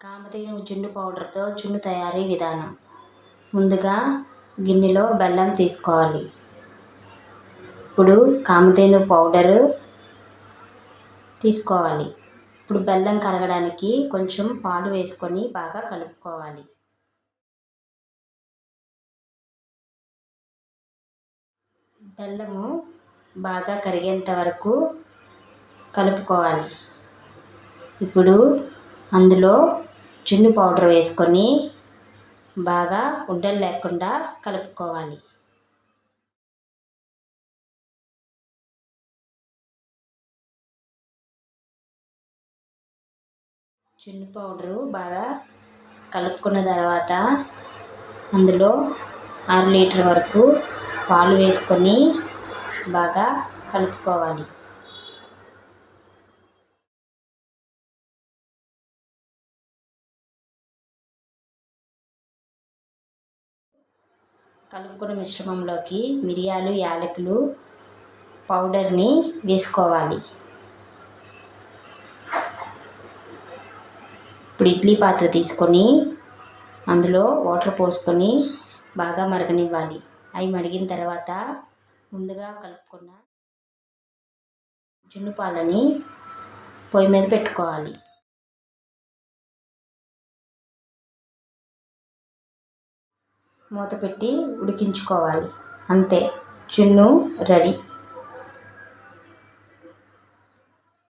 కామధేను జున్ను పౌడర్తో జున్ను తయారీ విధానం. ముందుగా గిన్నెలో బెల్లం తీసుకోవాలి. ఇప్పుడు కామధేను పౌడరు తీసుకోవాలి. ఇప్పుడు బెల్లం కరగడానికి కొంచెం పాలు వేసుకొని బాగా కలుపుకోవాలి. బెల్లము బాగా కరిగేంత వరకు కలుపుకోవాలి. ఇప్పుడు అందులో జున్ను పౌడర్ వేసుకొని బాగా ఉండలు లేకుండా కలుపుకోవాలి. జున్ను పౌడరు బాగా కలుపుకున్న తర్వాత అందులో ఆరు లీటర్ వరకు పాలు వేసుకొని బాగా కలుపుకోవాలి. కలుపుకున్న మిశ్రమంలోకి మిరియాలు యాలకులు పౌడర్ని వేసుకోవాలి. ఇప్పుడు ఇడ్లీ పాత్ర తీసుకొని అందులో వాటర్ పోసుకొని బాగా మరగనివ్వాలి. అవి మరిగిన తర్వాత ముందుగా కలుపుకున్న జున్ను పాలని పొయ్యి మీద పెట్టుకోవాలి. మూత పెట్టి ఉడికించుకోవాలి. అంతే. జున్ను రెడీ.